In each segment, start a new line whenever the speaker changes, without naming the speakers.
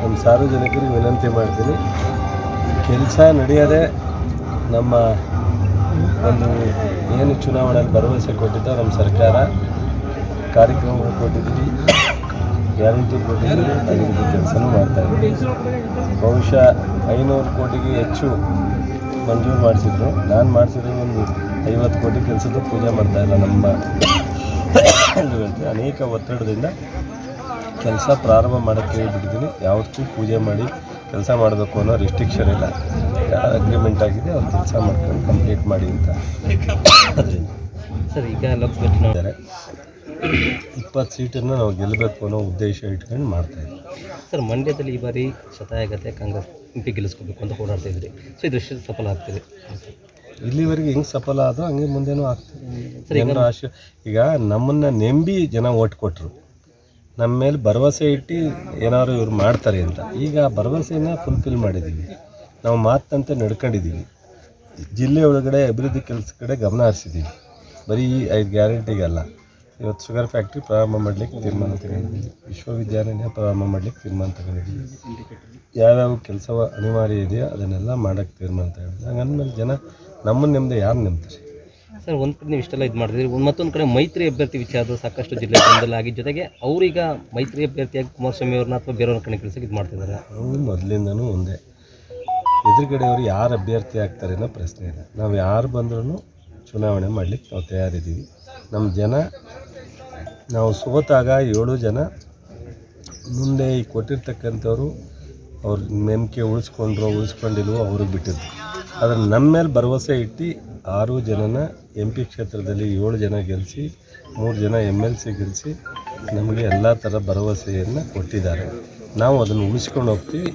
ನಮ್ಮ ಸಾರ್ವಜನಿಕರಿಗೆ ವಿನಂತಿ ಮಾಡ್ತೀನಿ. ಕೆಲಸ ನಡೆಯದೆ ನಮ್ಮ ಒಂದು ಏನು ಚುನಾವಣೆಯಲ್ಲಿ ಭರವಸೆ ಕೊಟ್ಟಿದ್ದ ನಮ್ಮ ಸರ್ಕಾರ, ಕಾರ್ಯಕ್ರಮಗಳು ಕೊಟ್ಟಿದ್ದೀವಿ, ಗ್ಯಾರಂಟಿ ಕೊಟ್ಟಿದ್ದೀವಿ ಅದರ ಬಗ್ಗೆ ಕೆಲಸನೂ ಇದ್ದೀವಿ ಬಹುಶಃ ಐನೂರು ಕೋಟಿಗೆ ಹೆಚ್ಚು ಮಂಜೂರು ಮಾಡಿಸಿದ್ರು. ನಾನು ಮಾಡಿಸಿದ್ರು ಒಂದು ಐವತ್ತು ಕೋಟಿ ಕೆಲಸದ್ದು ಪೂಜೆ ಮಾಡ್ತಾಯಿಲ್ಲ ನಮ್ಮ ಹೇಳ್ತೀವಿ, ಅನೇಕ ಒತ್ತಡದಿಂದ ಕೆಲಸ ಪ್ರಾರಂಭ ಮಾಡೋಕ್ಕೆ ಹೇಳ್ಬಿಟ್ಟಿದ್ದೀನಿ. ಯಾವತ್ತೂ ಪೂಜೆ ಮಾಡಿ ಕೆಲಸ ಮಾಡಬೇಕು ಅನ್ನೋ ರಿಸ್ಟ್ರಿಕ್ಷನ್ ಇಲ್ಲ. ಯಾರು ಅಗ್ರಿಮೆಂಟ್ ಆಗಿದೆ ಅವ್ರು ಕೆಲಸ ಮಾಡ್ಕೊಂಡು ಕಂಪ್ಲೀಟ್ ಮಾಡಿ ಅಂತ. ಅದರಿಂದ
ಸರ್ ಈಗ ಲೋಕಸಭೆ ಚುನಾವಣೆ.
ಇಪ್ಪತ್ತು ಸೀಟನ್ನು ನಾವು ಗೆಲ್ಲಬೇಕು ಅನ್ನೋ ಉದ್ದೇಶ ಇಟ್ಕೊಂಡು ಮಾಡ್ತಾಯಿದ್ದೀವಿ
ಸರ್ ಮಂಡ್ಯದಲ್ಲಿ ಈ ಬಾರಿ ಶತಾಯಗತೆ ಕಾಂಗ್ರೆಸ್ ಎಂ ಪಿ ಗೆಲ್ಲಿಸ್ಕೋಬೇಕು ಅಂತ ಹೋರಾಡ್ತಾ ಇದ್ರಿ ಸೊ ಇದು ಎಷ್ಟು ಸಫಲ ಆಗ್ತಿದೆ
ಇಲ್ಲಿವರೆಗೆ ಹೆಂಗೆ ಸಫಲ ಆದೋ ಹಂಗೆ ಮುಂದೆನೂ ಆಗ್ತದೆ ಜನರ ಆಶೆ ಈಗ ನಮ್ಮನ್ನು ನೆಂಬಿ ಜನ ಓಟ್ ಕೊಟ್ಟರು ನಮ್ಮ ಮೇಲೆ ಭರವಸೆ ಇಟ್ಟು ಏನಾದ್ರು ಇವ್ರು ಮಾಡ್ತಾರೆ ಅಂತ. ಈಗ ಆ ಭರವಸೆನ ಫುಲ್ಫಿಲ್ ಮಾಡಿದ್ದೀವಿ ನಾವು ಮಾತಂತೆ ನಡ್ಕೊಂಡಿದ್ದೀವಿ ಜಿಲ್ಲೆ ಒಳಗಡೆ ಅಭಿವೃದ್ಧಿ ಕೆಲಸ ಕಡೆ ಗಮನ ಹರಿಸಿದ್ದೀವಿ ಬರೀ ಐದು ಗ್ಯಾರಂಟಿಗಲ್ಲ. ಇವತ್ತು ಶುಗರ್ ಫ್ಯಾಕ್ಟ್ರಿ ಪ್ರಾರಂಭ ಮಾಡಲಿಕ್ಕೆ ತೀರ್ಮಾನ ತಗೊಂಡಿದ್ದೀವಿ ವಿಶ್ವವಿದ್ಯಾನಿಲಯ ಪ್ರಾರಂಭ ಮಾಡಲಿಕ್ಕೆ ತೀರ್ಮಾನ ತಗೊಂಡಿದ್ದೀವಿ ಯಾವ್ಯಾವ ಕೆಲಸ ಅನಿವಾರ್ಯ ಇದೆಯೋ ಅದನ್ನೆಲ್ಲ ಮಾಡೋಕ್ಕೆ ತೀರ್ಮಾನ ತಗೊಂಡಿದ್ದೀವಿ ಹಂಗಂದ್ಮೇಲೆ ಜನ ನಮ್ಮನ್ನು ನೆಮ್ಮದಿ ಯಾರು ನೆಮ್ತಾರೆ?
ಸರ್, ಒಂದು ಕಡೆ ನೀವು ಇಷ್ಟೆಲ್ಲ ಇದು ಮಾಡಿದ್ರಿ ಮತ್ತೊಂದು ಕಡೆ ಮೈತ್ರಿ ಅಭ್ಯರ್ಥಿ ವಿಚಾರದ ಸಾಕಷ್ಟು ಜಿಲ್ಲೆ ಆಗಿ, ಜೊತೆಗೆ ಅವರೀಗ ಮೈತ್ರಿ ಅಭ್ಯರ್ಥಿಯಾಗಿ ಕುಮಾರಸ್ವಾಮಿ ಅವ್ರನ್ನ ಅಥವಾ ಬೇರೆಯವ್ರ ಕಡೆ ಕೆಲಸಕ್ಕೆ ಇದು ಮಾಡ್ತಿದ್ದಾರೆ.
ಅವರು ಮೊದಲಿಂದನೂ ಒಂದೇ. ಎದುರುಗಡೆಯವರು ಯಾರು ಅಭ್ಯರ್ಥಿ ಆಗ್ತಾರೆ ಅನ್ನೋ ಪ್ರಶ್ನೆ ಇಲ್ಲ. ನಾವು ಯಾರು ಬಂದ್ರೂ ಚುನಾವಣೆ ಮಾಡಲಿಕ್ಕೆ ನಾವು ತಯಾರಿದ್ದೀವಿ. ನಮ್ಮ ಜನ, ನಾವು ಸೋತಾಗ ಏಳು ಜನ, ಮುಂದೆ ಈ ಕೊಟ್ಟಿರ್ತಕ್ಕಂಥವ್ರು ಅವ್ರ ನಂಬಿಕೆ ಉಳಿಸ್ಕೊಂಡ್ರು ಉಳಿಸ್ಕೊಂಡಿಲ್ವೋ ಅವ್ರಿಗೆ ಬಿಟ್ಟಿದ್ದು. ಆದರೆ ನಮ್ಮ ಮೇಲೆ ಭರವಸೆ ಇಟ್ಟು ಆರು ಜನನ ಎಂ ಪಿ ಕ್ಷೇತ್ರದಲ್ಲಿ ಏಳು ಜನ ಗೆಲ್ಲಿಸಿ ಮೂರು ಜನ ಎಂ ಎಲ್ ಸಿ ಗೆಲ್ಲಿಸಿ ನಮಗೆ ಎಲ್ಲ ಥರ ಭರವಸೆಯನ್ನು ಕೊಟ್ಟಿದ್ದಾರೆ. ನಾವು ಅದನ್ನು ಉಳಿಸ್ಕೊಂಡು ಹೋಗ್ತೀವಿ.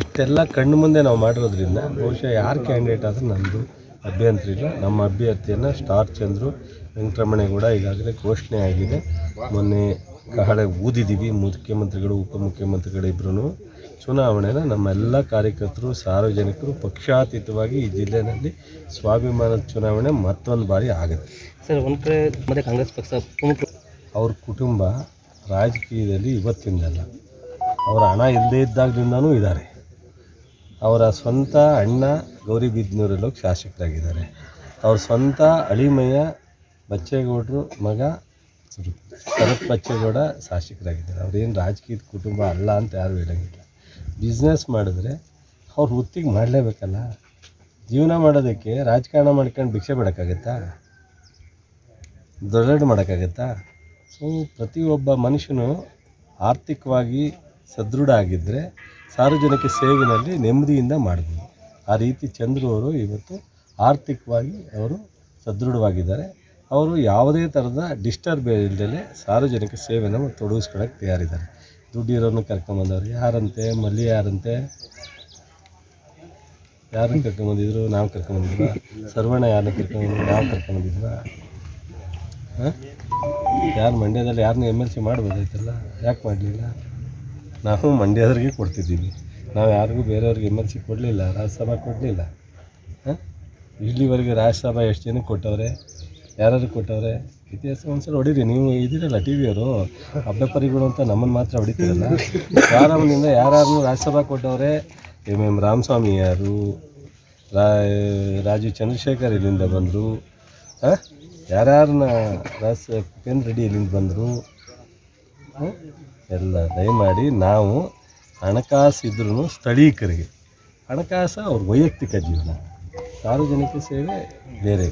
ಇಷ್ಟೆಲ್ಲ ಕಣ್ಣು ಮುಂದೆ ನಾವು ಮಾಡಿರೋದ್ರಿಂದ ಬಹುಶಃ ಯಾರು ಕ್ಯಾಂಡಿಡೇಟ್ ಆದರೂ ನಮ್ಮದು ಅಭ್ಯಂತರ ಇಲ್ಲ ನಮ್ಮ ಅಭ್ಯರ್ಥಿಯನ್ನು ಸ್ಟಾರ್ ಚಂದ್ರು ವೆಂಕಟರಮಣೇಗೌಡ ಈಗಾಗಲೇ ಘೋಷಣೆ ಆಗಿದೆ. ಮೊನ್ನೆ ಕಹಳೆ ಊದಿದ್ದೀವಿ ಮುಖ್ಯಮಂತ್ರಿಗಳು, ಉಪಮುಖ್ಯಮಂತ್ರಿಗಳು ಚುನಾವಣೆನ ನಮ್ಮೆಲ್ಲ ಕಾರ್ಯಕರ್ತರು ಸಾರ್ವಜನಿಕರು ಪಕ್ಷಾತೀತವಾಗಿ ಈ ಜಿಲ್ಲೆಯಲ್ಲಿ ಸ್ವಾಭಿಮಾನದ ಚುನಾವಣೆ ಮತ್ತೊಂದು ಬಾರಿ ಆಗುತ್ತೆ.
ಸರ್ ಒಂದು ಕಡೆ ಮತ್ತೆ ಕಾಂಗ್ರೆಸ್ ಪಕ್ಷ ಪ್ರಮುಖ
ಅವ್ರ ಕುಟುಂಬ ರಾಜಕೀಯದಲ್ಲಿ ಇವತ್ತಿಂದಲ್ಲ ಅವರ ಹಣ ಇಲ್ಲದೇ ಇದ್ದಾಗಲಿಂದನೂ ಇದ್ದಾರೆ. ಅವರ ಸ್ವಂತ ಅಣ್ಣ ಗೌರಿಬಿದ್ನೂರಲ್ಲಿ ಹೋಗಿ ಶಾಸಕರಾಗಿದ್ದಾರೆ. ಅವ್ರ ಸ್ವಂತ ಅಳಿಮಯ್ಯ ಬಚ್ಚೇಗೌಡರು ಮಗ ಶರತ್ ಬಚ್ಚೇಗೌಡ ಶಾಸಕರಾಗಿದ್ದಾರೆ. ಅವ್ರೇನು ರಾಜಕೀಯದ ಕುಟುಂಬ ಅಲ್ಲ ಅಂತ ಯಾರು ಹೇಳೋಂಗಿಲ್ಲ. ಬಿಸ್ನೆಸ್ ಮಾಡಿದ್ರೆ ಅವ್ರು ವೃತ್ತಿಗೆ ಮಾಡಲೇಬೇಕಲ್ಲ? ಜೀವನ ಮಾಡೋದಕ್ಕೆ ರಾಜಕಾರಣ ಮಾಡ್ಕೊಂಡು ಭಿಕ್ಷೆ ಬಿಡೋಕ್ಕಾಗತ್ತಾ ದೊಡ್ಡ ಮಾಡೋಕ್ಕಾಗತ್ತಾ? ಸೊ ಪ್ರತಿಯೊಬ್ಬ ಮನುಷ್ಯನು ಆರ್ಥಿಕವಾಗಿ ಸದೃಢ ಆಗಿದ್ದರೆ ಸಾರ್ವಜನಿಕ ಸೇವೆಯಲ್ಲಿ ನೆಮ್ಮದಿಯಿಂದ ಮಾಡ್ಬೋದು. ಆ ರೀತಿ ಚಂದ್ರು ಅವರು ಇವತ್ತು ಆರ್ಥಿಕವಾಗಿ ಅವರು ಸದೃಢವಾಗಿದ್ದಾರೆ. ಅವರು ಯಾವುದೇ ಥರದ ಡಿಸ್ಟರ್ಬ್ ಇಲ್ಲದೆ ಸಾರ್ವಜನಿಕ ಸೇವೆಯನ್ನು ತೊಡಗಿಸ್ಕೊಳ್ಳೋಕೆ ತಯಾರಿದ್ದಾರೆ. ದುಡ್ಡಿರೋನು ಕರ್ಕೊಂಬಂದವ್ರು. ಯಾರಂತೆ? ಮಲ್ಲಿ ಯಾರಂತೆ? ಯಾರನ್ನ ಕರ್ಕೊಂಬಂದಿದ್ರು? ನಾವು ಕರ್ಕೊಂಬಂದಿದ್ವಾ? ಸರ್ವಣ ಯಾರನ್ನ ಕರ್ಕೊಂಬಂದ್ರು ನಾವು ಕರ್ಕೊಂಬಂದಿದ್ವಾ? ಹಾಂ? ಯಾರು ಮಂಡ್ಯದಲ್ಲಿ ಯಾರನ್ನ ಎಂ ಎಲ್ ಸಿ ಮಾಡ್ಬೋದಾಯ್ತಲ್ಲ? ಯಾಕೆ ಮಾಡಲಿಲ್ಲ? ನಾವು ಮಂಡ್ಯದವ್ರಿಗೆ ಕೊಡ್ತಿದ್ದೀವಿ. ನಾವು ಯಾರಿಗೂ ಬೇರೆಯವ್ರಿಗೆ ಎಂ ಎಲ್ ಸಿ ಕೊಡಲಿಲ್ಲ, ರಾಜ್ಯಸಭಾ ಕೊಡಲಿಲ್ಲ. ಹಾಂ? ಇಲ್ಲಿವರೆಗೆ ರಾಜ್ಯಸಭಾ ಎಷ್ಟು ಜನಕ್ಕೆ ಕೊಟ್ಟವ್ರೆ? ಯಾರು ಕೊಟ್ಟವ್ರೆ ಇತಿಹಾಸ ಒಂದ್ಸಲ ಹೊಡೀರಿ, ನೀವು ಇದ್ದೀರಲ್ಲ ಟಿ ವಿಯವರು ಹಬ್ಬಪರಿಗಳು ಅಂತ ನಮ್ಮನ್ನು ಮಾತ್ರ ಹೊಡಿತೀರಲ್ಲ? ಪ್ರಾರಂಭದಿಂದ ಯಾರು ರಾಜ್ಯಸಭಾ ಕೊಟ್ಟವ್ರೆ ಎಂ ಎಂ ರಾಮಸ್ವಾಮಿ ಯಾರು ರಾಜೀವ್ ಚಂದ್ರಶೇಖರ್ ಇಲ್ಲಿಂದ ಬಂದರು ಹಾಂ ಯಾರ್ಯಾರನ್ನ ರಾಜ್ ಕಿರಣ್ ರೆಡ್ಡಿ ಇಲ್ಲಿಂದ ಬಂದರು ಎಲ್ಲ ದಯಮಾಡಿ ನಾವು ಹಣಕಾಸು ಇದ್ರೂ ಸ್ಥಳೀಕರಿಗೆ, ಹಣಕಾಸು ಅವ್ರ ವೈಯಕ್ತಿಕ ಜೀವನ, ಸಾರ್ವಜನಿಕ ಸೇವೆ ಬೇರೆ.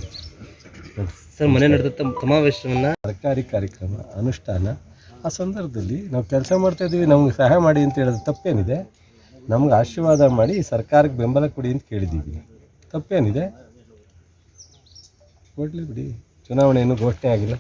ಸರ್, ಮನೆ ನಡೆದ ಸಮಾವೇಶವನ್ನು?
ಸರ್ಕಾರಿ ಕಾರ್ಯಕ್ರಮ, ಅನುಷ್ಠಾನ, ಆ ಸಂದರ್ಭದಲ್ಲಿ ನಾವು ಕೆಲಸ ಮಾಡ್ತಾ ಇದ್ದೀವಿ, ನಮ್ಗೆ ಸಹಾಯ ಮಾಡಿ ಅಂತ ಹೇಳೋದು ತಪ್ಪೇನಿದೆ. ನಮ್ಗೆ ಆಶೀರ್ವಾದ ಮಾಡಿ ಸರ್ಕಾರಕ್ಕೆ ಬೆಂಬಲ ಕೊಡಿ ಅಂತ ಕೇಳಿದ್ದೀವಿ. ತಪ್ಪೇನಿದೆ? ಕೊಡಲಿ ಬಿಡಿ. ಚುನಾವಣೆ ಇನ್ನೂ ಘೋಷಣೆ ಆಗಿಲ್ಲ.